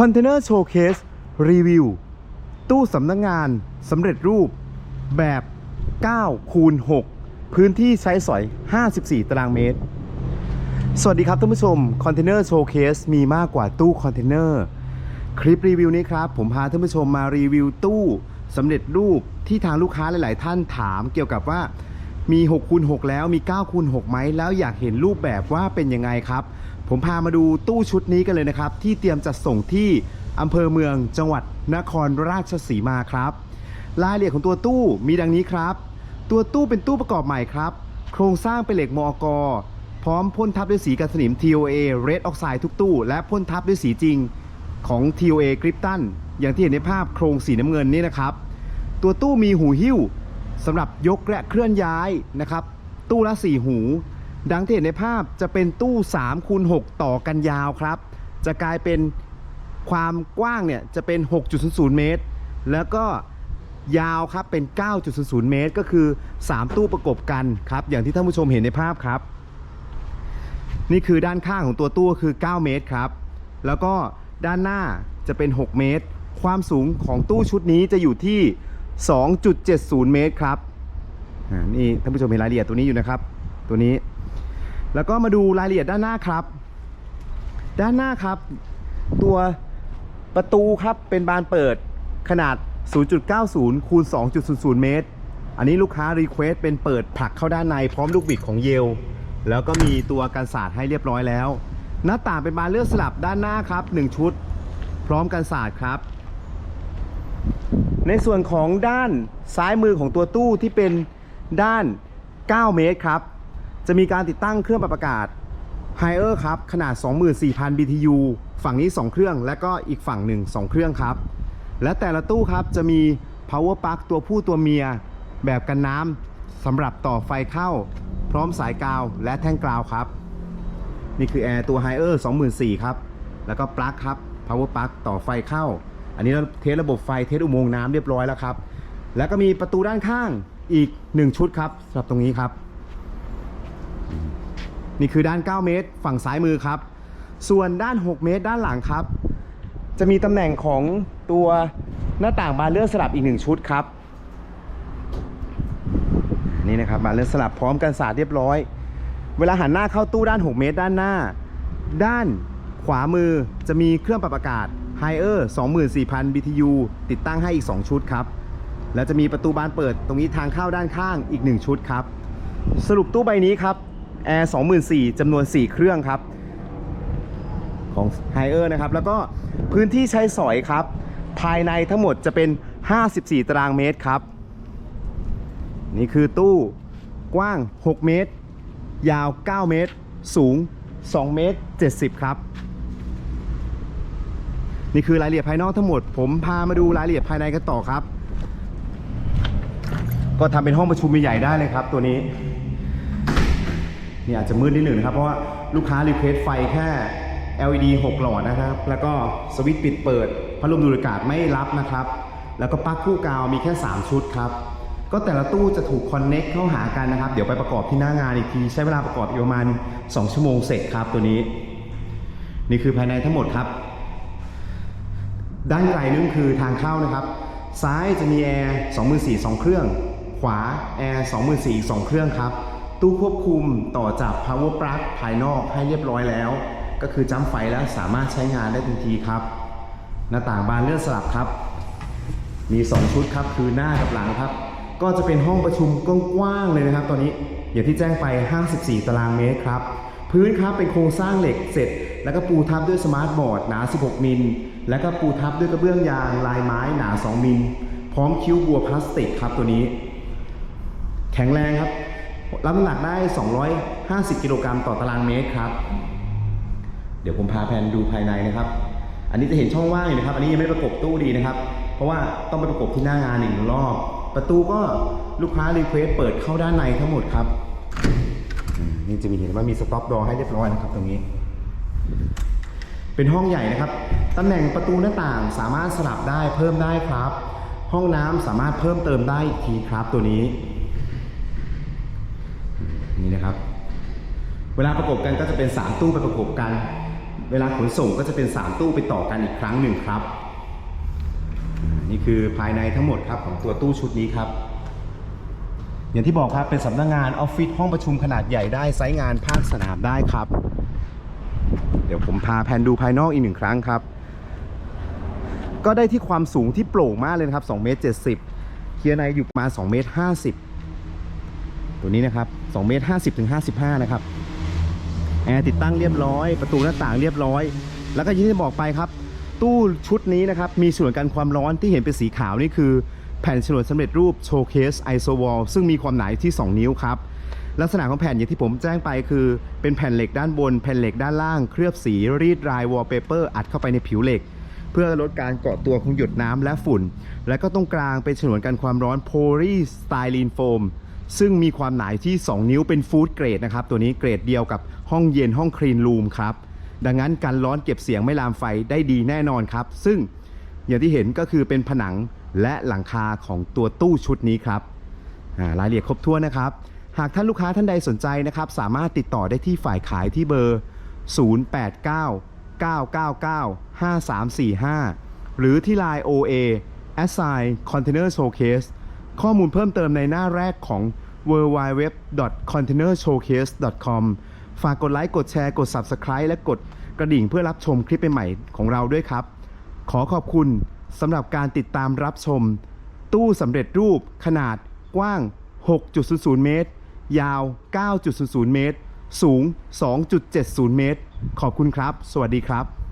คอนเทนเนอร์โชว์เคสรีวิว ตู้สำนักงงานสำเร็จรูป แบบ9คูณ6พื้นที่ใช้สอย 54 ตารางเมตร สวัสดีครับท่านผู้ชม คอนเทนเนอร์โชว์เคสมีมากกว่าตู้คอนเทนเนอร์ คลิปรีวิวนี้ครับ ผมพาท่านผู้ชมมารีวิวตู้สำเร็จรูปที่ทางลูกค้าหลาย ๆ ท่านถามเกี่ยวกับว่ามี6คูณ6แล้วมี9คูณ6ไหมแล้วอยากเห็นรูปแบบว่าเป็นยังไงครับ ผมพามาดูตู้ชุดนี้กันเลยนะครับ ที่เตรียมจัดส่งที่อำเภอเมืองจังหวัดนครราชสีมาครับ รายละเอียดของตัวตู้มีดังนี้ครับ ตัวตู้เป็นตู้ประกอบใหม่ครับ โครงสร้างเป็นเหล็กมอกพร้อมพ่นทับด้วยสีกันสนิม TOA Red Oxide ทุกตู้ และพ่นทับด้วยสีจริงของ TOA g r i p t o n อย่างที่เห็นในภาพโครงสีน้ำเงินนี่นะครับ ตัวตู้มีหูหิ้วสำหรับยกและเคลื่อนย้ายนะครับ ตู้ละ 4 หู ดังที่เห็นในภาพจะเป็นตู้3คูณ6ต่อกันยาวครับ จะกลายเป็นความกว้างเนี่ยจะเป็น 6.00 เมตร แล้วก็ยาวครับเป็น 9.00 เมตร ก็คือ 3 ตู้ประกบกันครับ อย่างที่ท่านผู้ชมเห็นในภาพครับ นี่คือด้านข้างของตัวตู้คือ 9 เมตรครับ แล้วก็ด้านหน้าจะเป็น 6 เมตร ความสูงของตู้ชุดนี้จะอยู่ที่ 2.70 เมตรครับนี่ท่านผู้ชมเห็นรายละเอียดตัวนี้อยู่นะครับ ตัวนี้ แล้วก็มาดูรายละเอียดด้านหน้าครับ ด้านหน้าครับ ตัวประตูครับเป็นบานเปิดขนาด 0.90 คูณ 2.00 เมตร อันนี้ลูกค้ารีเควสเป็นเปิดผลักเข้าด้านในพร้อมลูกบิดของเยล แล้วก็มีตัวกันศาสตร์ให้เรียบร้อยแล้ว หน้าต่างเป็นบานเลื่อนสลับด้านหน้าครับ 1 ชุด พร้อมกันศาสตร์ครับ ในส่วนของด้านซ้ายมือของตัวตู้ที่เป็นด้าน 9 เมตรครับ จะมีการติดตั้งเครื่องปรับอากาศไฮเออร์ครับ ขนาด 24,000 BTU ฝั่งนี้ 2 เครื่อง และก็อีกฝั่งหนึ่ง2 เครื่องครับ และแต่ละตู้ครับจะมี power plug ตัวผู้ตัวเมีย แบบกันน้ำสำหรับต่อไฟเข้า พร้อมสายกาวและแท่งกราวครับ นี่คือแอร์ตัว h i เออร์24,000ครับ แล้วก็ปลั๊กครับ power plug ต่อไฟเข้า อันนี้เราเทสระบบไฟเทสอุโมงค์น้ำเรียบร้อยแล้วครับ แล้วก็มีประตูด้านข้างอีก 1 ชุดครับสำหรับตรงนี้ครับ นี่คือด้าน 9 เมตร ฝั่งซ้ายมือครับ ส่วนด้าน 6 เมตร ด้านหลังครับ จะมีตำแหน่งของตัวหน้าต่างบานเลื่อนสลับอีก 1 ชุดครับ นี่นะครับบานเลื่อนสลับพร้อมกันสาดเรียบร้อย เวลาหันหน้าเข้าตู้ด้าน 6 เมตร ด้านหน้า ด้านขวามือจะมีเครื่องปรับอากาศ h i เออร์24,000 BTU ติดตั้งให้อีก 2 ชุดครับแล้วจะมีประตูบานเปิดตรงนี้ทางเข้าด้านข้างอีก 1 ชุดครับ สรุปตู้ใบนี้ครับ แอร์24,000จำนวน 4 เครื่องครับ ของ h i เออร์นะครับ แล้วก็พื้นที่ใช้สอยครับ ภายในทั้งหมดจะเป็น 54 ตารางเมตรครับ นี่คือตู้กว้าง 6 เมตร ยาว 9 เมตร สูง 2 เมตร 70 ครับ นี่คือรายละเอียดภายนอกทั้งหมด ผมพามาดูรายละเอียดภายในกันต่อครับ ก็ทำเป็นห้องประชุมใหญ่ได้เลยครับตัวนี้ นี่อาจจะมืดนิดหนึ่งนะครับ เพราะว่าลูกค้ารีเควสไฟแค่ LED 6 หลอดนะครับ แล้วก็สวิตช์ปิดเปิดพัดลมดูดอากาศไม่รับนะครับ แล้วก็ปลั๊กคู่กาวมีแค่ 3 ชุดครับ ก็แต่ละตู้จะถูกคอนเน็กเข้าหากันนะครับ เดี๋ยวไปประกอบที่หน้างานอีกที ใช้เวลาประกอบอีกประมาณ 2 ชั่วโมงเสร็จครับตัวนี้ นี่คือภายในทั้งหมดครับ ด้านไกลนั่นคือทางเข้านะครับ ซ้ายจะมีแอร์24,000 2เครื่อง ขวาแอร์24,000อีก2เครื่องครับ ตู้ควบคุมต่อจาก power plug ภายนอกให้เรียบร้อยแล้ว ก็คือจ้ำไฟแล้วสามารถใช้งานได้ทันทีครับ หน้าต่างบานเลื่อนสลับครับ มี 2 ชุดครับคือหน้ากับหลังครับ ก็จะเป็นห้องประชุมกว้างๆเลยนะครับ ตอนนี้อย่างที่แจ้งไป 54 ตารางเมตรครับ พื้นครับเป็นโครงสร้างเหล็กเสร็จ แล้วก็ปูทับด้วยสมาร์ทบอร์ดหนา 16 มิลแล้วก็ปูทับด้วยกระเบื้องยางลายไม้หนา 2 มิลพร้อมคิ้วบัวพลาสติกครับตัวนี้ แข็งแรงครับ รับน้ำหนักได้ 250 กิโลกรัมต่อตารางเมตรครับ เดี๋ยวผมพาแพนดูภายในนะครับ อันนี้จะเห็นช่องว่างอยู่นะครับ อันนี้ยังไม่ประกบตู้ดีนะครับ เพราะว่าต้องไปประกบที่หน้างานอีกหนึ่งรอบ ประตูก็ลูกค้ารีเควสเปิดเข้าด้านในทั้งหมดครับอืมนี่จะมีเห็นว่ามีสต็อปดอให้เรียบร้อยนะครับตรงนี้ เป็นห้องใหญ่นะครับ ตำแหน่งประตูหน้าต่างสามารถสลับได้เพิ่มได้ครับ ห้องน้ำสามารถเพิ่มเติมได้อีกทีครับตัวนี้ นี่นะครับ เวลาประกบกันก็จะเป็น 3 ตู้ไปประกบกัน เวลาขนส่งก็จะเป็น 3 ตู้ไปต่อกันอีกครั้งหนึ่งครับ นี่คือภายในทั้งหมดครับของตัวตู้ชุดนี้ครับ อย่างที่บอกครับเป็นสำนักงงานออฟฟิศห้องประชุมขนาดใหญ่ได้ไซต์งานภาคสนามได้ครับ เดี๋ยวผมพาแผนดูภายนอกอีกหนึ่งครั้งครับ ก็ได้ที่ความสูงที่โปร่งมากเลยนะครับ2เมตร70เคียร์ในอยู่ประมาณ2เมตร50ตัวนี้นะครับ 2เมตร50ถึง55 นะครับ แอร์ติดตั้งเรียบร้อย ประตูหน้าต่างเรียบร้อย แล้วก็ยี่งที่บอกไปครับ ตู้ชุดนี้นะครับ มีส่วนกันความร้อนที่เห็นเป็นสีขาวนี่คือ แผ่นฉนวนสำเร็จรูปโชว์เคสไอโซวอลซึ่งมีความหนาที่ 2 นิ้วครับลักษณะของแผ่นอย่างที่ผมแจ้งไปคือ เป็นแผ่นเหล็กด้านบน แผ่นเหล็กด้านล่าง เคลือบสีรีดลายวอลเปเปอร์อัดเข้าไปในผิวเหล็ก เพื่อลดการเกาะตัวของหยดน้ำและฝุ่น และก็ตรงกลางเป็นฉนวนกันความร้อนโพลีสไตรีนโฟม ซึ่งมีความหนาที่ 2 นิ้วเป็นฟู้ดเกรดนะครับ ตัวนี้เกรดเดียวกับห้องเย็นห้องคลีนรูมครับ ดังนั้นการร้อนเก็บเสียงไม่ลามไฟได้ดีแน่นอนครับ ซึ่งอย่างที่เห็นก็คือเป็นผนังและหลังคาของตัวตู้ชุดนี้ครับรายละเอียดครบถ้วนนะครับ หากท่านลูกค้าท่านใดสนใจนะครับ สามารถติดต่อได้ที่ฝ่ายขายที่เบอร์ 089 999 5345 หรือที่ Line OA Assign Container Showcase ข้อมูลเพิ่มเติมในหน้าแรกของ w w w c o n t a i n e r s h o w c a s e c o m ฝากกดไลค์กดแชร์กด Subscribe และกดกระดิ่งเพื่อรับชมคลิปใหม่ๆของเราด้วยครับ ขอขอบคุณสำหรับการติดตามรับชม ตู้สำเร็จรูปขนาดกว้าง 6.00 เมตร ยาว 9.00 เมตร สูง 2.70 เมตร ขอบคุณครับ สวัสดีครับ